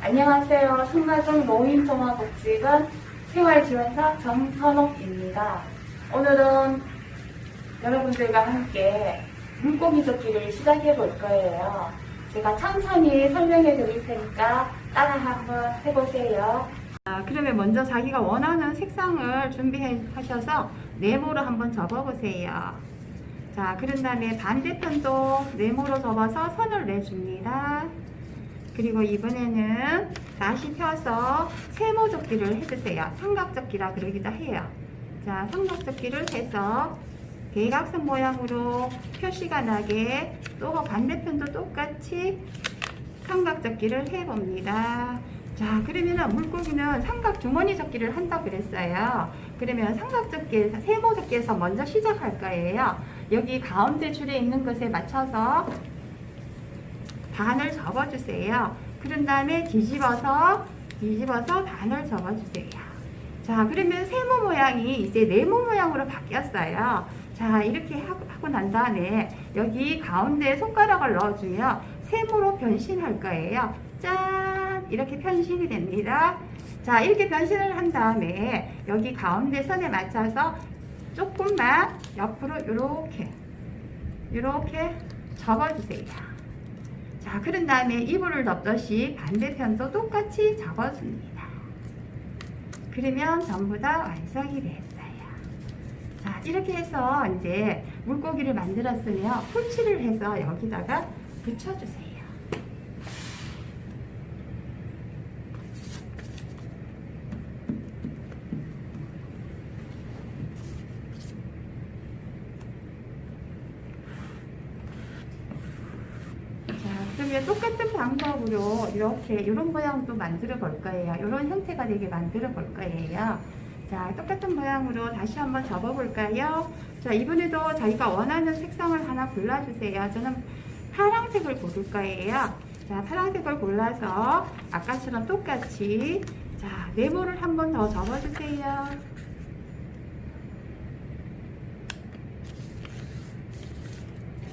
안녕하세요. 승마동 노인통화복지관 생활지원사 정선옥입니다. 오늘은 여러분들과 함께 물고기 젓기를 시작해 볼 거예요. 제가 천천히 설명해 드릴 테니까 따라 한번 해보세요. 아, 그러면 먼저 자기가 원하는 색상을 준비하셔서 네모로 한번 접어보세요. 자, 그런 다음에 반대편도 네모로 접어서 선을 내줍니다. 그리고 이번에는 다시 펴서 세모접기를 해주세요. 삼각접기라 그러기도 해요. 자, 삼각접기를 해서 대각선 모양으로 표시가 나게 또 반대편도 똑같이 삼각접기를 해봅니다. 자, 그러면은 물고기는 삼각 주머니 접기를 한다 그랬어요. 그러면 삼각 접기에서 세모 접기에서 먼저 시작할 거예요. 여기 가운데 줄에 있는 것에 맞춰서 반을 접어주세요. 그런 다음에 뒤집어서 뒤집어서 반을 접어주세요. 자, 그러면 세모 모양이 이제 네모 모양으로 바뀌었어요. 자, 이렇게 하고 난 다음에 여기 가운데 손가락을 넣어주면 세모로 변신할 거예요. 짠! 이렇게 변신이 됩니다. 자, 이렇게 변신을 한 다음에 여기 가운데 선에 맞춰서 조금만 옆으로 이렇게 이렇게 접어주세요. 자, 그런 다음에 이불을 덮듯이 반대편도 똑같이 접어줍니다. 그러면 전부 다 완성이 됐어요. 자, 이렇게 해서 이제 물고기를 만들었으면 풀칠을 해서 여기다가 붙여주세요. 자, 그러면 똑같은 방법으로 이렇게 이런 모양도 만들어 볼 거예요. 이런 형태가 되게 만들어 볼 거예요. 자, 똑같은 모양으로 다시 한번 접어 볼까요? 자, 이번에도 자기가 원하는 색상을 하나 골라주세요. 저는 파란색을 고를 거예요. 자, 파란색을 골라서 아까처럼 똑같이 자, 네모를 한번 더 접어주세요.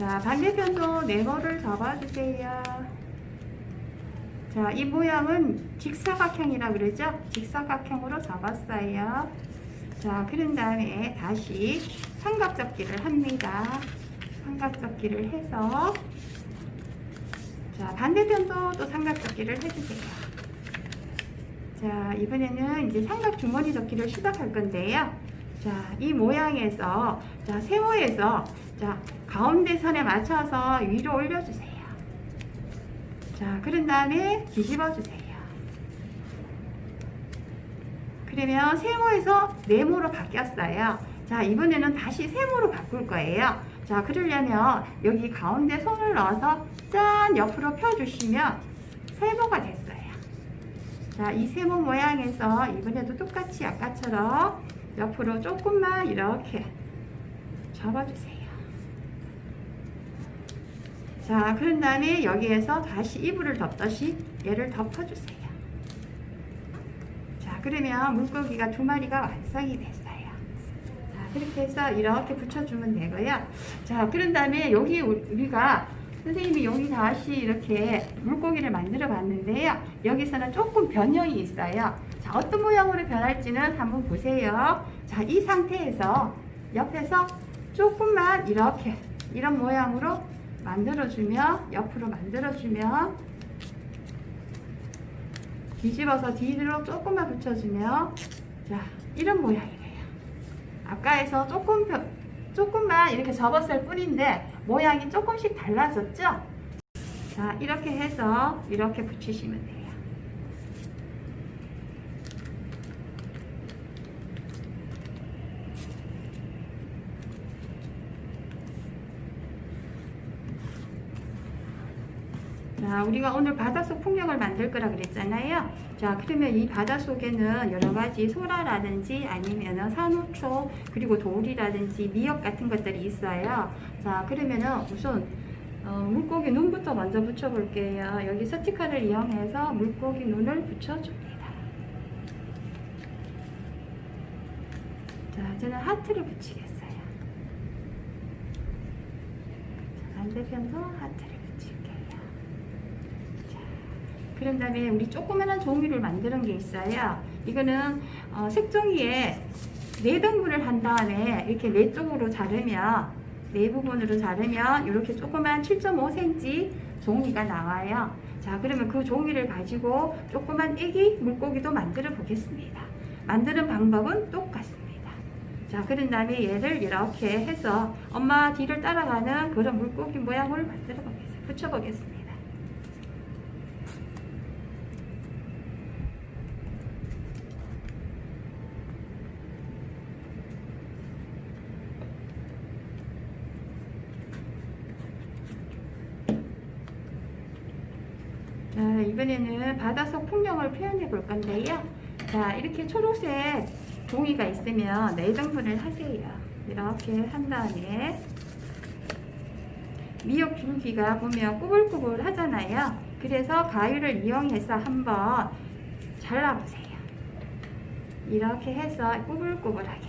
자, 반대편도 네모를 접어주세요. 자, 이 모양은 직사각형이라 그러죠? 직사각형으로 접었어요. 자, 그런 다음에 다시 삼각접기를 합니다. 삼각접기를 해서 자, 반대편도 또 삼각접기를 해주세요. 자, 이번에는 이제 삼각 주머니 접기를 시작할 건데요. 자, 이 모양에서 자, 세모에서 자, 가운데 선에 맞춰서 위로 올려주세요. 자, 그런 다음에 뒤집어 주세요. 그러면 세모에서 네모로 바뀌었어요. 자, 이번에는 다시 세모로 바꿀 거예요. 자, 그러려면 여기 가운데 손을 넣어서 짠 옆으로 펴주시면 세모가 됐어요. 자, 이 세모 모양에서 이번에도 똑같이 아까처럼 옆으로 조금만 이렇게 접어주세요. 자, 그런 다음에 여기에서 다시 이불을 덮듯이 얘를 덮어주세요. 자, 그러면 물고기가 두 마리가 완성이 됐어요. 자, 그렇게 해서 이렇게 붙여주면 되고요. 자, 그런 다음에 여기 우리가 선생님이 여기 다시 이렇게 물고기를 만들어 봤는데요. 여기서는 조금 변형이 있어요. 자, 어떤 모양으로 변할지는 한번 보세요. 자, 이 상태에서 옆에서 조금만 이렇게 이런 모양으로 만들어주면 옆으로 만들어주면 뒤집어서 뒤로 조금만 붙여주면 자 이런 모양이래요. 아까에서 조금 펴- 조금만 이렇게 접었을 뿐인데 모양이 조금씩 달라졌죠? 자 이렇게 해서 이렇게 붙이시면 돼요. 자, 우리가 오늘 바닷속 풍경을 만들 거라 그랬잖아요. 자, 그러면 이 바닷속에는 여러 가지 소라라든지 아니면 산호초, 그리고 돌이라든지 미역 같은 것들이 있어요. 자, 그러면은 우선 어, 물고기 눈부터 먼저 붙여볼게요. 여기 스티커를 이용해서 물고기 눈을 붙여줍니다. 자, 저는 하트를 붙이겠어요. 반대편도 하트를 붙일게요. 자, 그런 다음에 우리 조그만한 종이를 만드는 게 있어요. 이거는 어, 색종이에 네 등분을 한 다음에 이렇게 네 쪽으로 자르면 네 부분으로 자르면 이렇게 조그만 7.5cm 종이가 나와요. 자, 그러면 그 종이를 가지고 조그만 애기 물고기도 만들어 보겠습니다. 만드는 방법은 똑같습니다. 자, 그런 다음에 얘를 이렇게 해서 엄마 뒤를 따라가는 그런 물고기 모양을 만들어 보겠습니다. 붙여 보겠습니다. 자, 이번에는 바닷속 풍경을 표현해 볼 건데요. 자, 이렇게 초록색 종이가 있으면 네 등분을 하세요. 이렇게 한 다음에 미역 줄기가 보면 꾸불꾸불 하잖아요. 그래서 가위를 이용해서 한번 잘라보세요. 이렇게 해서 꾸불꾸불하게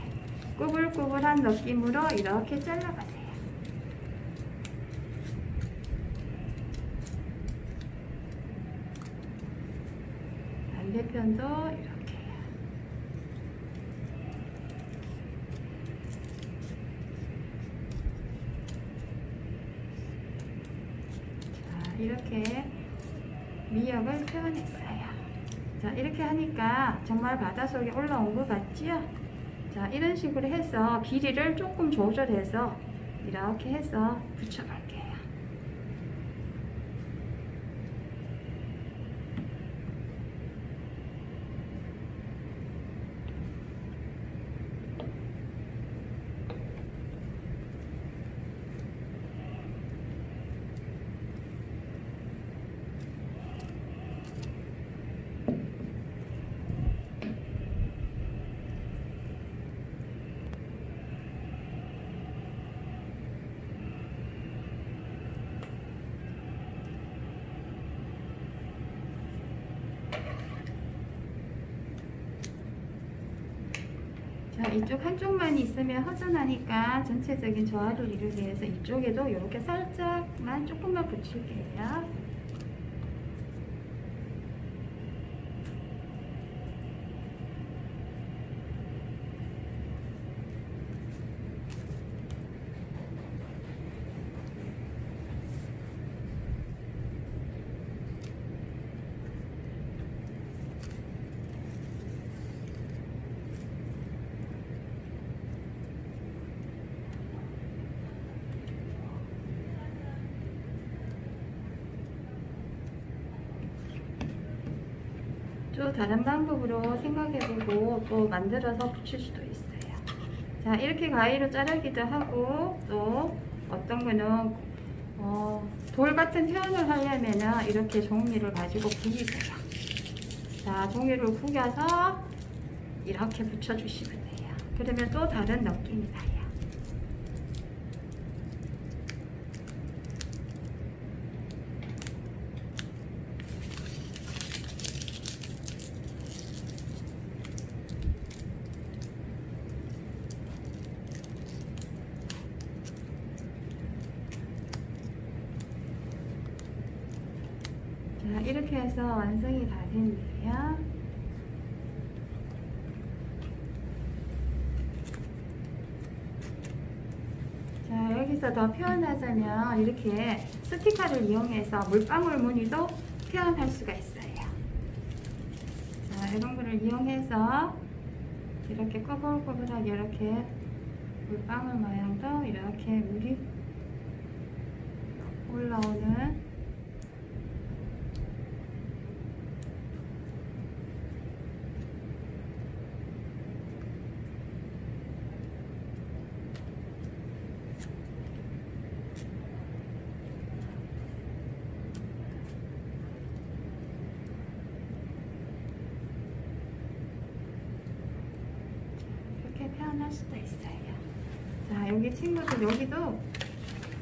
꾸불꾸불한 느낌으로 이렇게 잘라보세요. 반대편도 이렇게요. 자, 이렇게 미역을 표현했어요. 자, 이렇게 하니까 정말 바닷속에 올라온 것 같지요? 자, 이런 식으로 해서 길이를 조금 조절해서 이렇게 해서 붙여볼게요. 자, 이쪽 한쪽만 있으면 허전하니까 전체적인 조화를 이루기 위해서 이쪽에도 이렇게 살짝만 조금만 붙일게요. 또 다른 방법으로 생각해보고 또 만들어서 붙일 수도 있어요. 자, 이렇게 가위로 자르기도 하고 또 어떤 거는 어, 돌 같은 표현을 하려면은 이렇게 종이를 가지고 구기세요. 자, 종이를 구겨서 이렇게 붙여주시면 돼요. 그러면 또 다른 느낌이 나요. 자, 이렇게 해서 완성이 다 됐네요. 자, 여기서 더 표현하자면 이렇게 스티커를 이용해서 물방울 무늬도 표현할 수가 있어요. 자, 이런 거를 이용해서 이렇게 꼬불꼬불하게 이렇게 물방울 모양도 이렇게 물이 올라오는 이렇게 표현할 수도 있어요. 자, 여기 친구들 여기도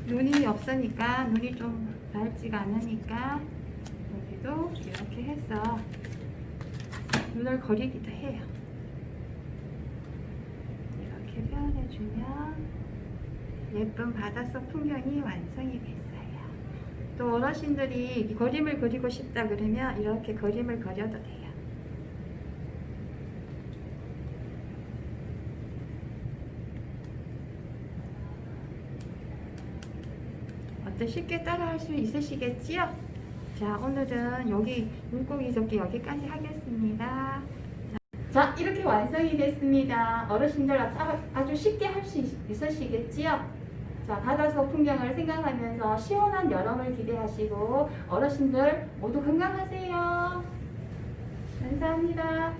눈이 없으니까 눈이 좀 밝지가 않으니까 여기도 이렇게 해서 눈을 거리기도 해요. 이렇게 표현해주면 예쁜 바닷속 풍경이 완성이 됐어요. 또 어르신들이 이 그림을 그리고 싶다 그러면 이렇게 그림을 그려도 돼요. 어때 쉽게 따라할 수 있으시겠지요? 자 오늘은 여기 물고기 접기 여기까지 하겠습니다. 자 이렇게 완성이 됐습니다. 어르신들 아- 아주 쉽게 할 수 있으시겠지요? 자 바다속 풍경을 생각하면서 시원한 여름을 기대하시고 어르신들 모두 건강하세요. 감사합니다.